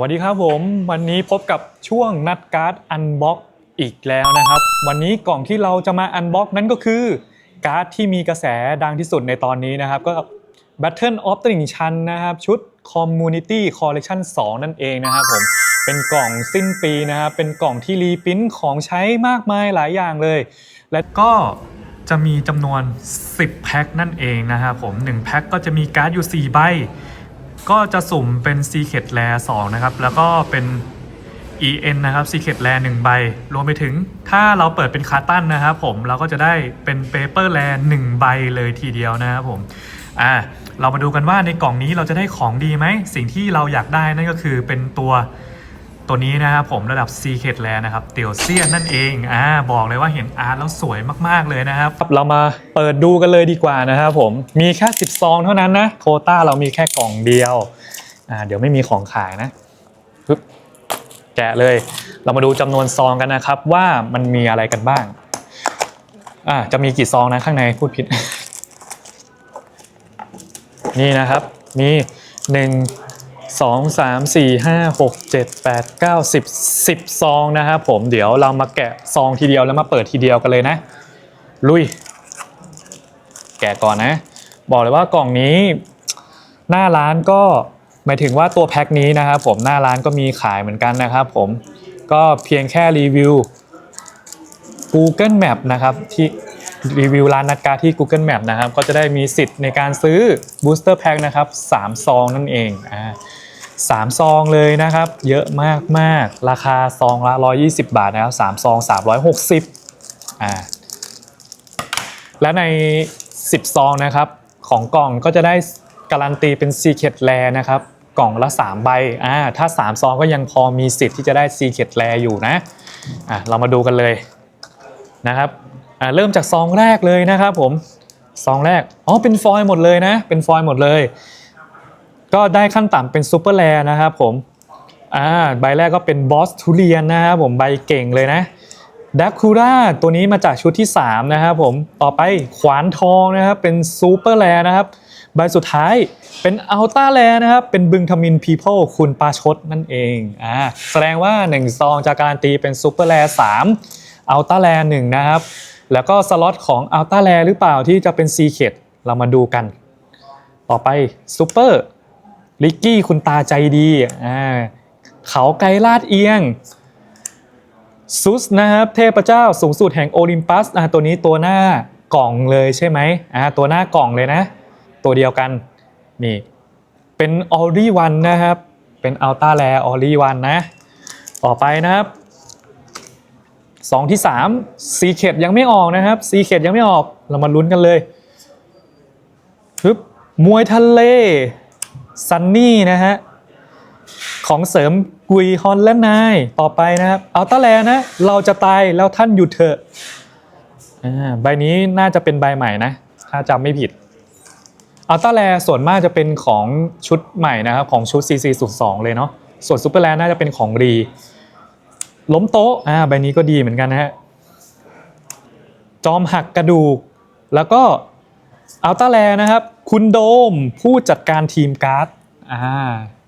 วัสดีครับผม วันนี้พบกับช่วงนัดการ์ดอันบ็อกอีกแล้วนะครับ วันนี้กล่องที่เราจะมาอันบ็อกนั้นก็คือการ์ดที่มีกระแสดังที่สุดในตอนนี้นะครับ ก็ Battle of ตลิ่งชันนะครับ ชุด Community Collection 2 นั่นเองนะครับผมเป็นกล่องสิ้นปีนะครับเป็นกล่องที่รีปริ้นของใช้มากมายหลายอย่างเลย และก็จะมีจำนวน 10 แพ็คนั่นเองนะครับผม1แพ็คก็จะมีการ์ดอยู่ 4 ใบ ก็จะสุ่มเป็น Secret Rare 2นะครับ แล้วก็เป็น EN นะครับ Secret Rare 1ใบ รวมไปถึงถ้าเราเปิดเป็นคาร์ตันนะครับผมเราก็จะได้เป็น Paper Rare 1ใบเลยทีเดียวนะครับผมอ่าเรามาดูกันว่าในกล่องนี้เราจะได้ของดีไหม สิ่งที่เราอยากได้นั่นก็คือเป็นตัว ตัวนี้นะครับผมระดับ Secret Rare นะครับเตียวเซียนนั่นเองอ่าบอกเลยว่าเห็นอาร์ตแล้วสวยมาก ๆ เลยนะครับเรามาเปิดดูกันเลยดีกว่านะครับผมมีแค่10ซองเท่านั้นนะโคต้าเรามีแค่กล่องเดียวอ่าเดี๋ยวไม่มีของขายนะปึ๊บแกะเลย เรามาดูจำนวนซองกันนะครับ ว่ามันมีอะไรกันบ้างอ่าจะมีกี่ซองนะข้างในพูดผิด นี่นะครับมี 1 2 3 4 5 6 7 8 9 10 10ซองนะครับผมเดี๋ยวเรามาแกะซองทีเดียวแล้วมาเปิดทีเดียวกันเลยนะ ลุย แกะก่อนนะ บอกเลยว่ากล่องนี้ หน้าร้านก็หมายถึงว่าตัวแพ็คนี้นะครับผมหน้าร้านก็มีขายเหมือนกันนะครับผมก็เพียงแค่รีวิว Google Map นะครับที่รีวิวร้านนัดกาที่ Google Map นะครับ ก็จะได้มีสิทธิ์ในการซื้อ Booster Pack นะครับ 3 ซองนั่นเองอ่า สามซองเลยนะครับ เยอะมากมากๆราคาซองละ 120 บาทนะครับ3ซอง 360อ่าและใน 10 ซองนะครับ ของกล่องก็จะได้การันตีเป็น Secret Rare นะครับ กล่องละ 3 ใบอ่าถ้า 3 ซองก็ยังพอมีสิทธิ์ที่จะได้ Secret Rare อยู่นะอะเรามาดูกันเลยนะครับอ่าเริ่มจากซองแรกเลยนะครับผมซองแรกอ๋อเป็นฟอยล์หมดเลยนะ เป็นฟอยล์หมดเลย ก็ได้ขั้นต่ำเป็นซูเปอร์แรร์นะครับผมอ่าใบแรกก็เป็นบอสทุเรียนนะครับผมใบเก่งเลยนะดักคูราตัวนี้มาจากชุดที่ 3 นะครับผมต่อไปขวานทองนะครับเป็นซูเปอร์แรร์นะครับ ใบสุดท้ายเป็นอัลต้าแรนะครับ เป็นบึงทมินพีเพิลคุณปาชดนั่นเองอ่าแสดงว่า 1 ซองจากการตีเป็นซูเปอร์แรร์3อัลต้าแรหนึ่งนะครับ แล้วก็สล็อตของอัลต้าแรหรือเปล่าที่จะเป็นซีเคดเรามาดูกัน ต่อไปซูเปอร์ ลิกกี้คุณตาใจดีอ่าเขาไกรลาดเอียงซุสนะครับเทพเจ้าสูงสุดแห่งโอลิมปัสอ่าตัวนี้ตัวหน้ากล่องเลยใช่ไหมอ่าตัวหน้ากล่องเลยนะ ตัวเดียวกันนี่เป็นออรี่วันนะครับ เป็นอัลต้าแรออรี่วันนะ ต่อไปนะครับสองที่สามซีเคดยังไม่ออกนะครับซีเคดยังไม่ออกเรามาลุ้นกันเลยปึ๊บมวยทะเล ซันนี่นะฮะ ของเสริมกุยฮอนและนาย ต่อไปนะครับเอาตาแลนะ เราจะตายแล้วท่านหยุดเถอะใบนี้น่าจะเป็นใบใหม่นะ ถ้าจำไม่ผิดอัลต้าแลส่วนมากจะเป็นของชุดใหม่นะครับ ของชุด CC 0 2เลยเนาะส่วนซูเปอร์แลน่าจะเป็นของรี ล้มโต๊ะอ่าใบนี้ก็ดีเหมือนกันนะฮะจอมหักกระดูก แล้วก็อัลต้าแลนะครับ คุณโดมผู้จัดการทีมการ์ดอ่า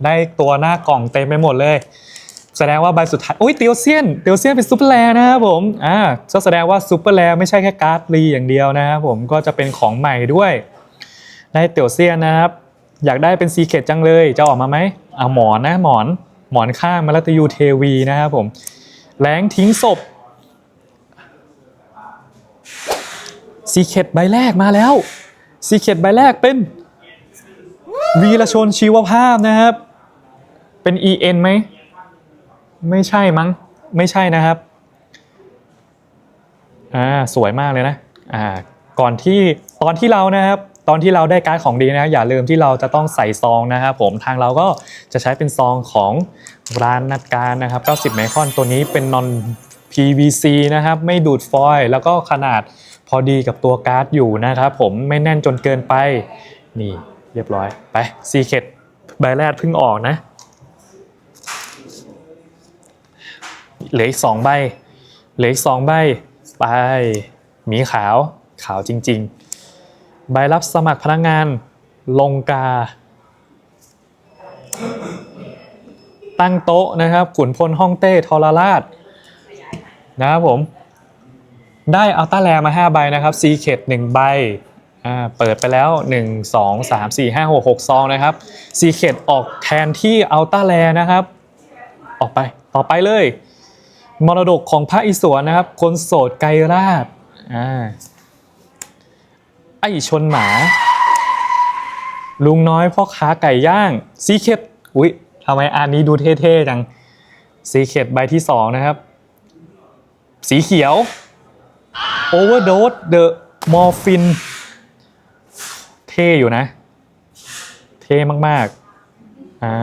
ได้ตัวหน้ากล่องเต็มไปหมดเลย แสดงว่าใบสุดท้ายโอ้ยเตียวเซียนเตียวเซียนเป็นซูเปอร์แลนะครับผมอ่าก็แสดงว่าซูเปอร์แลไม่ใช่แค่การ์ดรีอย่างเดียวนะครับผมก็จะเป็นของใหม่ด้วย ได้เตียวเซียนนะครับ อยากได้เป็นซีเคดจังเลยจะออกมาไหมอ่าหมอนนะหมอนหมอนข้างมาลตยูเทวีนะครับผมแรงทิ้งศพซีเคดใบแรกมาแล้ว ซีเคดใบแรกเป็นวีรชนชีวภาพนะครับ เป็น EN ไหม ไม่ใช่มั้ง ไม่ใช่นะครับ อ่า สวยมากเลยนะ อ่า ก่อนที่ตอนที่เรานะครับ ตอนที่เราได้การ์ดของดีนะ อย่าลืมที่เราจะต้องใส่ซองนะครับผม ทางเราก็จะใช้เป็นซองของร้านนัดการนะครับ 90 ไมครอน ตัวนี้เป็น non PVC นะครับ ไม่ดูดฟอยล์แล้วก็ขนาดพอดีกับตัวการ์ดอยู่นะครับผมไม่แน่นจนเกินไป นี่เรียบร้อยไปซีเคดใบแรกเพิ่งออกนะเหลืออีกสองใบเหลืออีกสองใบไปหมีขาวขาวจริง ๆ ใบรับสมัครพนักงานลงกา ตั้งโต๊ะนะครับขุนพลฮ่องเต้ทรราช นะครับผม ได้อัลต้าแรมา 5 ใบนะครับซีเคด1ใบอ่าเปิดไปแล้ว 1 2 3 4 5 6 6ซองนะครับซีเคดออกแทนที่อัลต้าแรนะครับ ออกไปต่อไปเลย มรดกของพระอิศวรนะครับ คนโสดไกรราชอ่าไอชนหมา ลุงน้อยพ่อค้าไก่ย่างซีเคดอุ๊ยทำไมอันนี้ดูเท่ๆจังซีเคดใบที่ 2 นะครับ สีเขียว Overdose The morphine เท่อยู่นะ เท่มากๆอ่า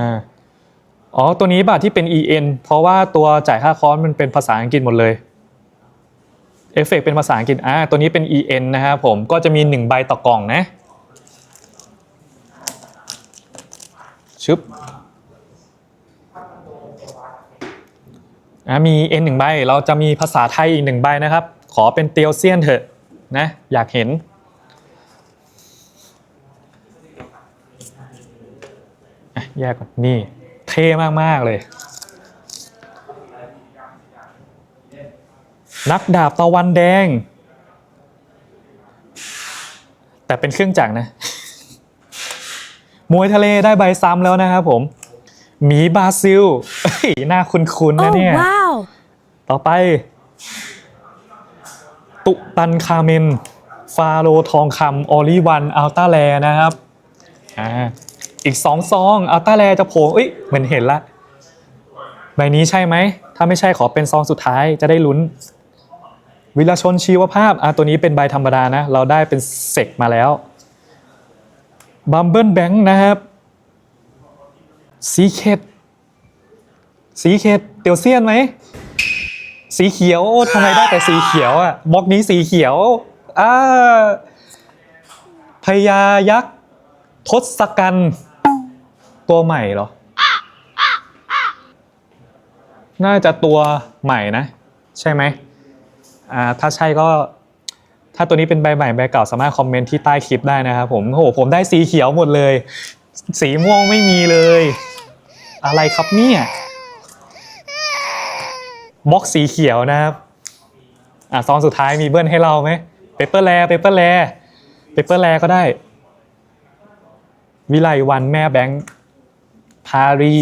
อ๋อ ตัวนี้บาทที่เป็น EN เพราะว่าตัวจ่ายค่าคอร์สมันเป็นภาษาอังกฤษหมดเลยเอฟเฟกต์เป็นภาษาอังกฤษอ่าตัวนี้เป็น EN นะครับผมก็จะมี 1 ใบต่อกล่องนะชึบอะ มี N หนึ่งใบเราจะมีภาษาไทยอีกหนึ่งใบนะครับ ขอเป็นเตียวเซียนเถอะนะอยากเห็น แยกก่อนนี่ เท่มาก ๆ เลย นักดาบตะวันแดง แต่เป็นเครื่องจักรนะ มวยทะเลได้ใบซ้ำแล้วนะครับผมหมีบาซิลเอ้ยน่าคุ้นๆนะเนี่ย wow! ต่อไป ตุตันคาเมน ฟาโรทองคำออลิวันอัลตาแลนะครับอ่าอีกสองซองอัลตาแลจะโผล่เอ้ยเหมือนเห็นละใบนี้ใช่ไหม ถ้าไม่ใช่ขอเป็นซองสุดท้ายจะได้ลุ้น วิรชนชีวภาพอะตัวนี้เป็นใบธรรมดานะ เราได้เป็นเซกมาแล้วบัมเบิลแบงค์นะครับสีเคดสีเคดเตียวเซียนไหม สีเขียวโอ้ทำไมได้แต่สีเขียวอะบล็อกนี้สีเขียวอ่าพญายักษ์ทศกัณฐ์ตัวใหม่เหรอ น่าจะตัวใหม่นะ ใช่ไหมอ่าถ้าใช่ก็ ถ้าตัวนี้เป็นใบใหม่ใบเก่าสามารถคอมเมนต์ที่ใต้คลิปได้นะครับผมโอ้โหผมได้สีเขียวหมดเลย สีม่วงไม่มีเลย อะไรครับเนี่ย บล็อกสีเขียวนะครับอะซองสุดท้ายมีเบิ้ลให้เราไหมเปเปอร์แลเปเปอร์แลเปเปอร์แลก็ได้ วิไลวันแม่แบงค์พารี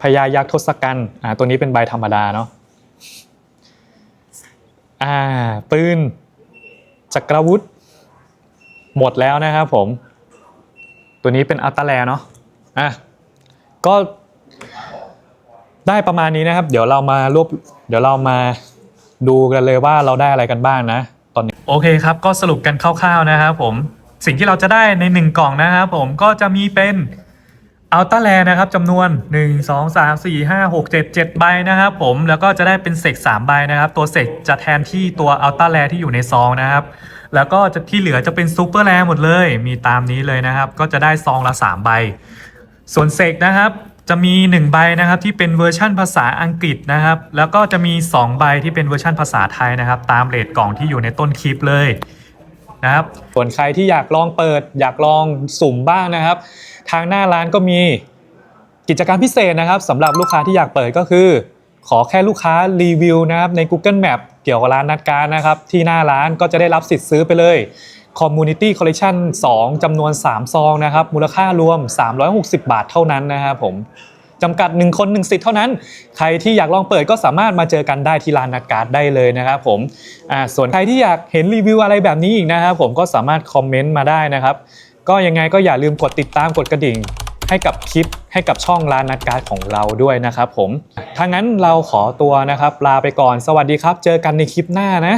พญายักษ์ทศกัณฐ์อ่าตัวนี้เป็นใบธรรมดาเนาะอ่าปืนจักรวุธ หมดแล้วนะครับผม ตัวนี้เป็นอัลตาแลเนาะอะก็ ได้ประมาณนี้นะครับ เดี๋ยวเรามารวบเดี๋ยวเรามาดูกันเลยว่าเราได้อะไรกันบ้างนะ ตอนนี้โอเคครับ ก็สรุปกันคร่าวๆนะครับผมสิ่งที่เราจะได้ใน 1 กล่องนะครับผมก็จะมีเป็นอัลต้าแลนะครับจำนวน 1 2 3 4 5 6 7 7 ใบนะครับผมแล้วก็จะได้เป็นเซก3ใบนะครับ ตัวเซกจะแทนที่ตัวอัลต้าแลที่อยู่ในซองนะครับ แล้วก็จะที่เหลือจะเป็นซูเปอร์แลหมดเลย มีตามนี้เลยนะครับ ก็จะได้ซองละ 3 ใบ ส่วนเซกนะครับ จะมี 1 ใบนะครับที่เป็นเวอร์ชั่นภาษาอังกฤษนะครับ แล้วก็จะมี 2 ใบที่เป็นเวอร์ชั่นภาษาไทยนะครับ ตามเรทกล่องที่อยู่ในต้นคลิปเลยนะครับ ส่วนใครที่อยากลองเปิด อยากลองสุ่มบ้างนะครับ ทางหน้าร้านก็มีกิจกรรมพิเศษนะครับสำหรับลูกค้าที่อยากเปิดก็คือ ขอแค่ลูกค้ารีวิวนะครับใน Google Map เกี่ยวกับร้านนัดการนะครับ ที่หน้าร้านก็จะได้รับสิทธิ์ซื้อไปเลย Community Collection 2จำนวน 3 ซองนะครับ มูลค่ารวม 360 บาทเท่านั้นนะครับผมจำกัด 1 คน 1 สิทธิ์เท่านั้น ใครที่อยากลองเปิดก็สามารถมาเจอกันได้ที่ร้านนัดการได้เลยนะครับผมอ่าส่วนใครที่อยากเห็นรีวิวอะไรแบบนี้อีกนะครับผมก็สามารถคอมเมนต์มาได้นะครับ ก็ยังไงก็อย่าลืมกดติดตามกดกระดิ่ง ให้กับคลิปให้กับช่องร้านนัดการของเราด้วยนะครับผมถ้างั้นเราขอตัวนะครับ ลาไปก่อน สวัสดีครับ เจอกันในคลิปหน้านะ